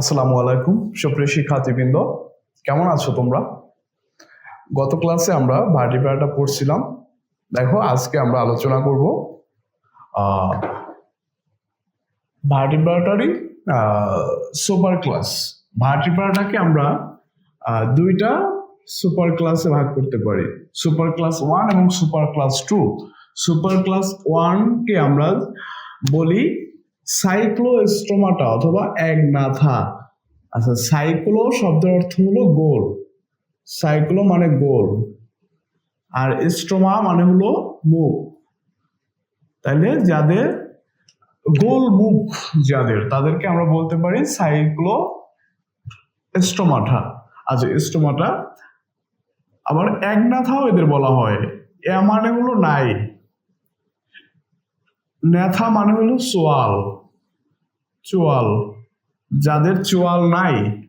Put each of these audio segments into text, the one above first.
আসসালামু আলাইকুম, সুপ্রিয় শিক্ষার্থীবৃন্দ। কেমন আছো তোমরা? গত ক্লাসে আমরা ভার্টিব্রাটা পড়ছিলাম। দেখো, আজকে আমরা আলোচনা করব ভার্টিব্রাটারই সুপার ক্লাস ভার্টিব্রাটাকে আমরা দুইটা সুপার ক্লাসে ভাগ করতে পারি। সুপার ক্লাস ওয়ান এবং super class two super class ওয়ানকে আমরা বলি সাইক্লোস্টোমাটা অথবা এক একনাথা। আচ্ছা সাইক্লো শব্দের অর্থ হলো গোল। সাইক্লো মানে গোল। আর স্টোমা মানে হলো মুখ। তাইলে যাদের গোল মুখ যাদের, তাদেরকে আমরা বলতে পারি সাইক্লো স্টোমাটা আচ্ছা স্টোমাটা আবার একনাথাও এদের বলা হয়। এ মানে হলো নাই। ন্যাথা মানে হলো চোয়াল চোয়াল। যাদের চোয়াল নাই।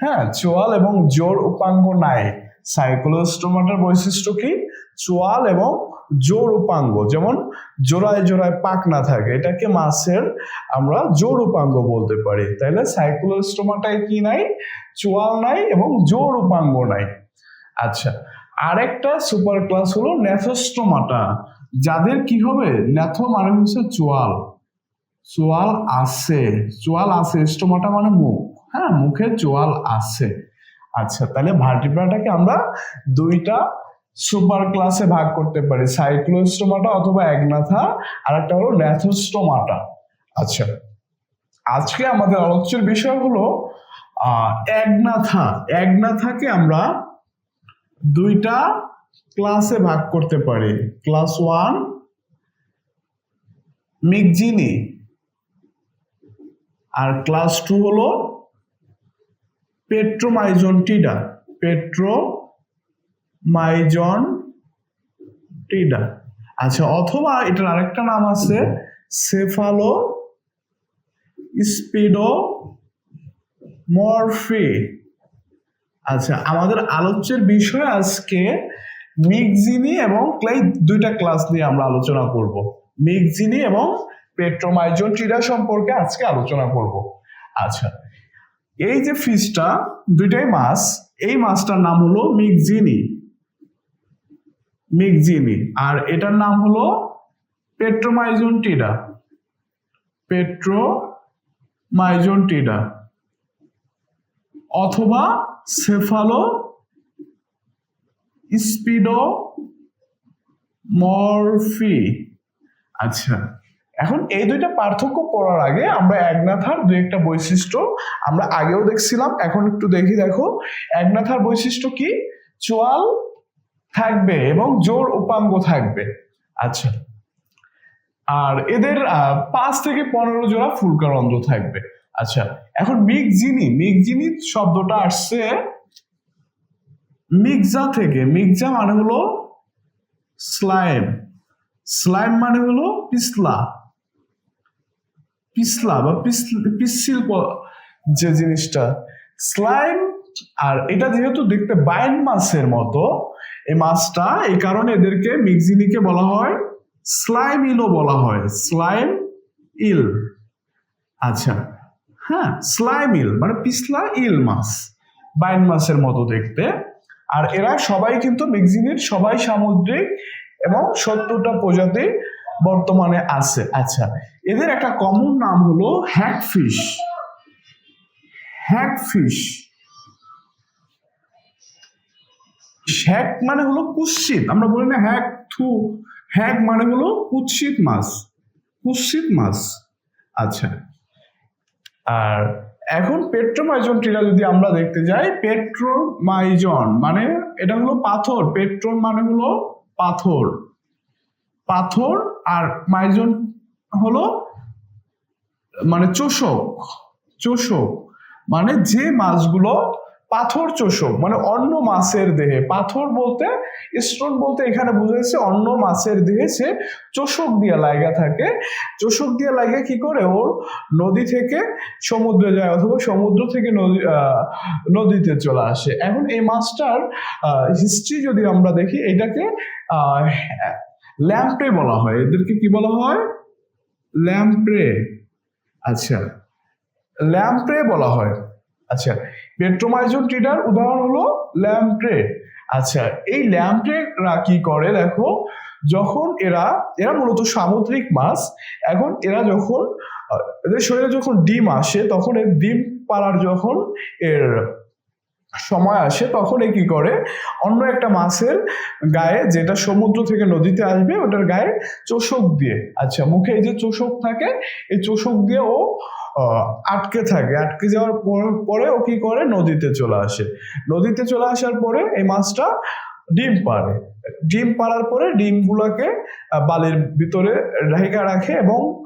হ্যাঁ চোয়াল এবং জোর উপাঙ্গ নাই। সাইক্লোস্টোমাটার বৈশিষ্ট্য কি? চোয়াল এবং জোর উপাঙ্গ। যেমন জোড়ায় জোড়ায় পাক না থাকে। এটাকে মাছের আমরা জোর উপাঙ্গ বলতে পারি। তাইলে সাইক্লোস্টোমাটায় কি নাই? চোয়াল নাই এবং জোর উপাঙ্গ নাই। আচ্ছা আরেকটা সুপার ক্লাস হলো ন্যাথোস্টোমাটা যাদের কি হবে? ন্যাথো মানে হচ্ছে চোয়াল। চোয়াল আছে। চোয়াল আছে, স্টোমাটা মানে মুখ। হ্যাঁ মুখে চোয়াল আছে। আচ্ছা তাহলে ভার্টিব্রাটাকে আমরা দুইটা সুপার ক্লাসে ভাগ করতে পারি। সাইক্লোস্টোমাটা অথবা একনাথা আর একটা হলো ন্যাথোস্টোমাটা। আচ্ছা আজকে আমাদের আলোচ্যের বিষয় হলো একনাথা। একনাথাকে আমরা দুইটা ক্লাসে ভাগ করতে পারি। ক্লাস ওয়ান মিকজিনি আর ক্লাস টু হলো পেট্রোমাইজন টিডা আচ্ছা অথবা এটার আরেকটা নাম আছে সেফালো স্পিডো মরফি আচ্ছা আমাদের আলোচ্যের বিষয় আজকে মিগজিনি এবং ক্লাই দুইটা ক্লাস নিয়ে আমরা আলোচনা করব। মিগজিনি এবং পেট্রোমাইজন টিরা সম্পর্কে আজকে আলোচনা করব। আচ্ছা এই যে ফিশটা দুইটাই মাছ, এই মাছটার নাম হলো মিগজিনি। মিগজিনি, আর এটার নাম হলো পেট্রোমাইজন টিডা পেট্রো মাইজন টিডা অথবা সেফালো স্পিডো মরফি আচ্ছা এখন এই দুইটা পার্থক্য পড়ার আগে আমরা একনাথার দু একটা বৈশিষ্ট্য আমরা আগেও দেখছিলাম, এখন একটু দেখি দেখো। একনাথার বৈশিষ্ট্য কি? চোয়াল থাকবে এবং জোর উপাঙ্গ থাকবে। আচ্ছা। আর এদের পাঁচ থেকে পনেরো জোড়া ফুলকারন্ধ্র থাকবে। আচ্ছা এখন মিগজিনি মিগজিনি শব্দটা আসছে মিগজা থেকে। মিগজা মানে হলো স্লাইম। স্লাইম মানে হলো পিছলা। পিছলা বা পিছল- পিচ্ছিল প- যে জিনিসটা। স্লাইম আর এটা যেহেতু দেখতে বাইন মাছের মতো, এই মাছটা এই কারণে এদেরকে মিগজিনিকে বলা হয়, স্লাইম ইলও বলা হয়, স্লাইম ইল। আচ্ছা হ্যাঁ স্লাইম ইল মানে পিছলা ইল মাছ বাইন মাছের মতো দেখতে। আর এরা সবাই কিন্তু মিগজিনির সবাই সামুদ্রিক এবং সত্তরটা প্রজাতি বর্তমানে আছে। আচ্ছা এদের একটা কমন নাম হলো হ্যাকফিশ হ্যাকফিশ হ্যাক মানে হলো কুৎসিত। আমরা বলি না হ্যাক থু হ্যাক মানে হলো কুৎসিত মাছ। কুৎসিত মাছ। আচ্ছা। আর এখন পেট্রোমাইজন টিরা যদি আমরা দেখতে যাই পেট্রোমাইজন মানে এটা হলো পাথর। পেট্রোল মানে হলো পাথর। পাথর আর মাইজন হলো মানে চোষক চোষক। মানে যে মাছগুলো পাথর চোষক মানে অন্য মাছের দেহে। পাথর বলতে স্টোন বলতে এখানে বোঝাচ্ছে অন্য মাছের দেহে সে চোষক দিয়ে লাগা থাকে। চোষক দিয়ে লাগে কি করে? ওর নদী থেকে সমুদ্রে যায় অথবা সমুদ্র থেকে নদী নদীতে চলে আসে। এখন এই মাছটার হিস্ট্রি যদি আমরা দেখি, এটাকে ল্যাম্পে বলা হয়। এদেরকে কি বলা হয়? ল্যাম্প্রে আচ্ছা ল্যাম্প্রে বলা হয়। আচ্ছা পেট্রোমাইজোন ট্রিডার উদাহরণ হলো ল্যাম্প্রে আচ্ছা এই ল্যাম্প্রেরা কি করে দেখো? যখন এরা এরা মূলত সামুদ্রিক মাছ। এখন এরা যখন এদের শরীরে যখন ডিম আসে, তখন এর ডিম পাড়ার যখন এর সময় আসে তখন কি করে? অন্য একটা মাছের গায়ে যেটা সমুদ্র থেকে নদীতে আসবে, ওটার গায়ে চোষক দিয়ে। আচ্ছা মুখে এই যে চোষক থাকে, এই চোষক দিয়ে ও আটকে থাকে। আটকে যাওয়ার পর- পরে ও কি করে? নদীতে চলে আসে। নদীতে চলে আসার পরে এই মাছটা ডিম পাড়ে। ডিম পাড়ার পরে ডিমগুলোকে বালির ভিতরে রেখে রাখে এবং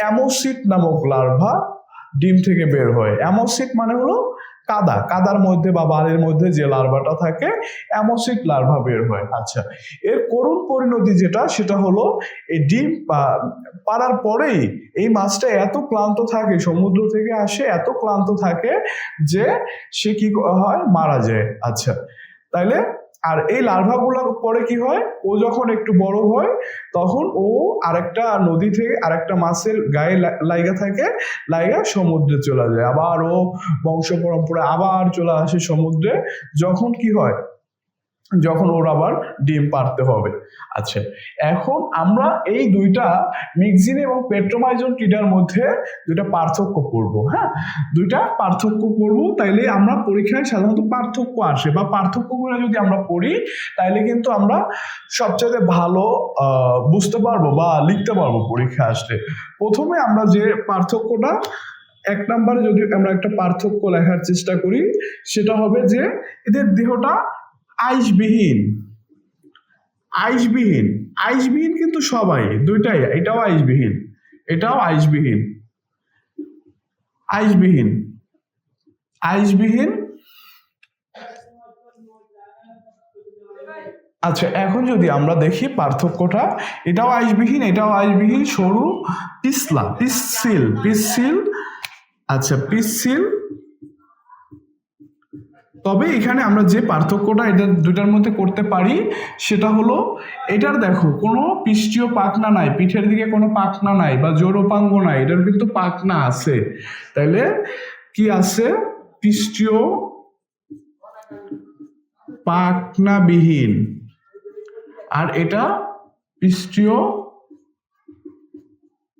অ্যামোসিট নামক লার্ভা ডিম থেকে বের হয়। অ্যামোসিট মানে হলো কাদা, কাদার মধ্যে বা বালির মধ্যে যে লার্ভাটা থাকে অ্যামোসিড লার্ভা বের হয়। আচ্ছা এর করুণ পরিণতি যেটা, সেটা হলো এই ডিম, পা- পাড়ার পরেই এই মাছটা এত ক্লান্ত থাকে, সমুদ্র থেকে আসে এত ক্লান্ত থাকে যে সে কি হয়, মারা যায়। আচ্ছা তাইলে আর এই লার্ভাগুলোর পরে কি হয়? ও যখন একটু বড় হয়, তখন ও আরেকটা নদী থেকে আরেকটা মাছের গায়ে লাইগা থাকে, লাইগা সমুদ্রে চলে যায়। আবার ও বংশ পরম্পরা আবার চলে আসে সমুদ্রে। যখন কি হয়? যখন ওর আবার ডিম পারতে হবে। আচ্ছা এখন আমরা এই দুইটা মিক্সিন এবং পেট্রোমাইজন টিডার মধ্যে দুইটা পার্থক্য করব হ্যাঁ? দুইটা পার্থক্য করব, তাইলে আমরা পরীক্ষায় সাধারণত পার্থক্য আসে বা পার্থক্যগুলো যদি আমরা পড়ি, তাইলে কিন্তু আমরা সবচেয়ে ভালো বুঝতে পারব বা লিখতে পারব পরীক্ষা আসলে। প্রথমে আমরা যে পার্থক্যটা, এক নম্বরে যদি আমরা একটা পার্থক্য লেখার চেষ্টা করি, সেটা হবে যে এদের দেহটা আইসবিহীন। আইসবিহীন। আইসবিহীন কিন্তু সবাই, দুইটাই, এটাও আইসবিহীন এটাও আইসবিহীন। আইসবিহীন। আইসবিহীন। আচ্ছা এখন যদি আমরা দেখি পার্থক্যটা, এটাও আইসবিহীন এটাও আইসবিহীন, সরু পিছলা পিসিল পিসিল আচ্ছা পিসিল তবে এখানে আমরা যে পার্থক্যটা এটা দুটার মধ্যে করতে পারি, সেটা হলো এটার দেখো, কোনো পৃষ্ঠীয় পাখনা নাই, পিঠের দিকে কোনো পাখনা নাই বা জোরোপাঙ্গ নাই, এটার কিন্তু পাখনা আছে। তাইলে কি আছে? পৃষ্ঠীয় পাখনাবিহীন। আর এটা পৃষ্ঠীয়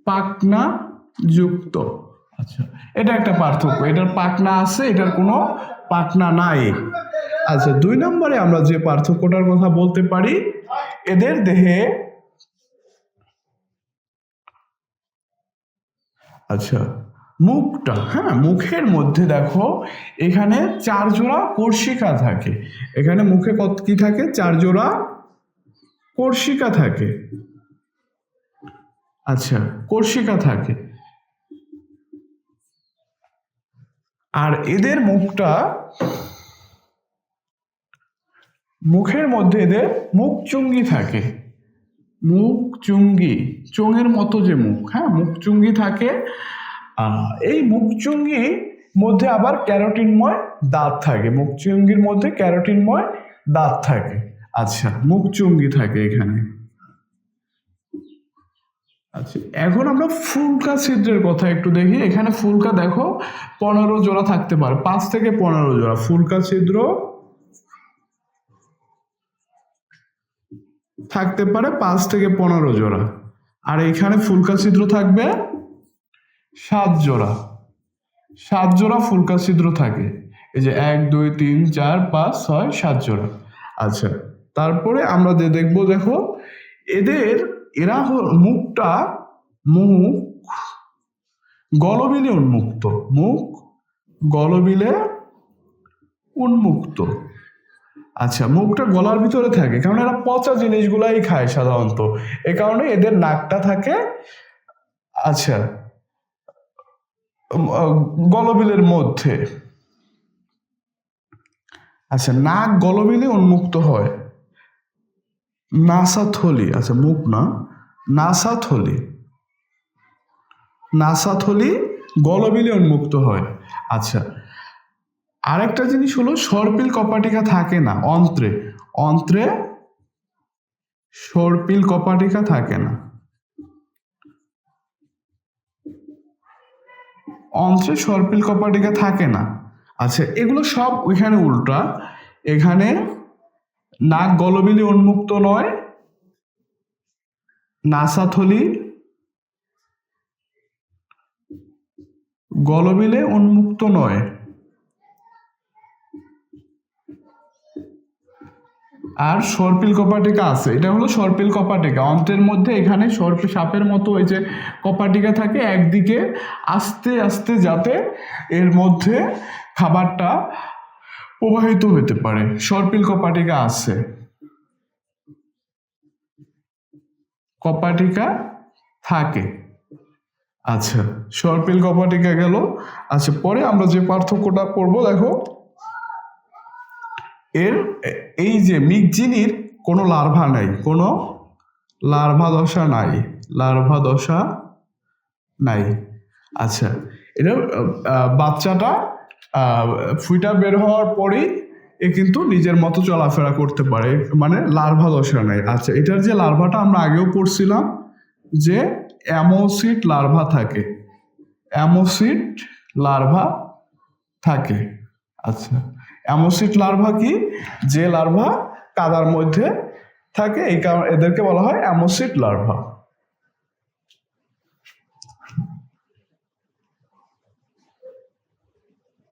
পাখনা যুক্ত আচ্ছা এটা একটা পার্থক্য। এটার পাখনা আছে, এটার কোনো পাখনা নাই। আচ্ছা দুই নম্বরে আমরা যে পার্থক্যটার কথা বলতে পারি, এদের দেহে আচ্ছা মুখটা হ্যাঁ মুখের মধ্যে দেখো, এখানে চার জোড়া কর্ষিকা থাকে। এখানে মুখে কত কি থাকে? চার জোড়া কর্ষিকা থাকে। আচ্ছা কর্ষিকা থাকে। আর এদের মুখটা মুখের মধ্যে এদের মুখ চুঙ্গি থাকে। মুখ চুঙ্গি, চোঙের মতো যে মুখ হ্যাঁ? মুখ চুঙ্গি থাকে। এই মুখ চুঙ্গি মধ্যে আবার ক্যারোটিনময় দাঁত থাকে। মুখ চুঙ্গির মধ্যে ক্যারোটিনময় দাঁত থাকে। আচ্ছা মুখ চুঙ্গি থাকে এখানে। আচ্ছা এখন আমরা ফুলকা ছিদ্রের কথা একটু দেখি। এখানে ফুলকা দেখো, পনেরো জোড়া থাকতে পারে, পাঁচ থেকে পনেরো জোড়া। ফুলকা ছিদ্র থাকতে পারে পাঁচ থেকে পনেরো জোড়া। আর এখানে ফুলকা ছিদ্র থাকবে সাত জোড়া। সাত জোড়া ফুলকা ছিদ্র থাকে। এই যে এক, দুই, তিন, চার, পাঁচ, ছয়, সাত জোড়া। আচ্ছা তারপরে আমরা যে দেখব, দেখো, এদের এরা মুখটা মুখ গলবিলে উন্মুক্ত, মুখ গলবিলে উন্মুক্ত। আচ্ছা মুখটা গলার ভিতরে থাকে, কারণ এরা পচা জিনিসগুলাই খায় সাধারণত। এ কারণে এদের নাকটা থাকে আচ্ছা গলবিলের মধ্যে। আচ্ছা নাক গলবিলে উন্মুক্ত হয়। নাসাথলি আচ্ছা মুখ না, নাসাথলি। নাসাথলি গলবিলে উন্মুক্ত হয়। আচ্ছা আরেকটা জিনিস হলো, সর্পিল কপাটিকা থাকে না, অন্ত্রে। অন্ত্রে সর্পিল কপাটিকা থাকে না। অন্ত্রে সর্পিল কপাটিকা থাকে না। আচ্ছা এগুলো সব ওইখানে উল্টা। এখানে নাক গলবিলি উন্মুক্ত নয় নাসাথলি গলবিলে উন্মুক্ত নয়। আর সর্পিল কপাটিকা আছে, এটা হলো সর্পিল কপাটিকা। অন্ত্রের মধ্যে এখানে সর্প সাপের মতো ওই যে কপাটিকা থাকে, একদিকে আস্তে আস্তে যাতে এর মধ্যে খাবারটা প্রবাহিত হতে পারে। সর্পিল কপাটিকা আছে। কপাটিকা থাকে। আচ্ছা সর্পিল কপাটিকা গেল। আচ্ছা পরে আমরা যে পার্থক্যটা পড়ব দেখো। এর এই যে মিগজিনির কোনো লার্ভা নাই, কোনো লার্ভা দশা নাই, লার্ভা দশা নাই। আচ্ছা এটা বাচ্চাটা ফুইটা বের হওয়ার পরেই এ কিন্তু নিজের মতো চলাফেরা করতে পারে। মানে লার্ভা দশা নাই। আচ্ছা এটার যে লার্ভাটা আমরা আগেও পড়ছিলাম যে অ্যামোসিড লার্ভা থাকে। অ্যামোসিড লার্ভা থাকে। আচ্ছা অ্যামোসিড লার্ভা কি? যে লার্ভা কাদার মধ্যে থাকে, এই কারণে এদেরকে বলা হয় অ্যামোসিড লার্ভা।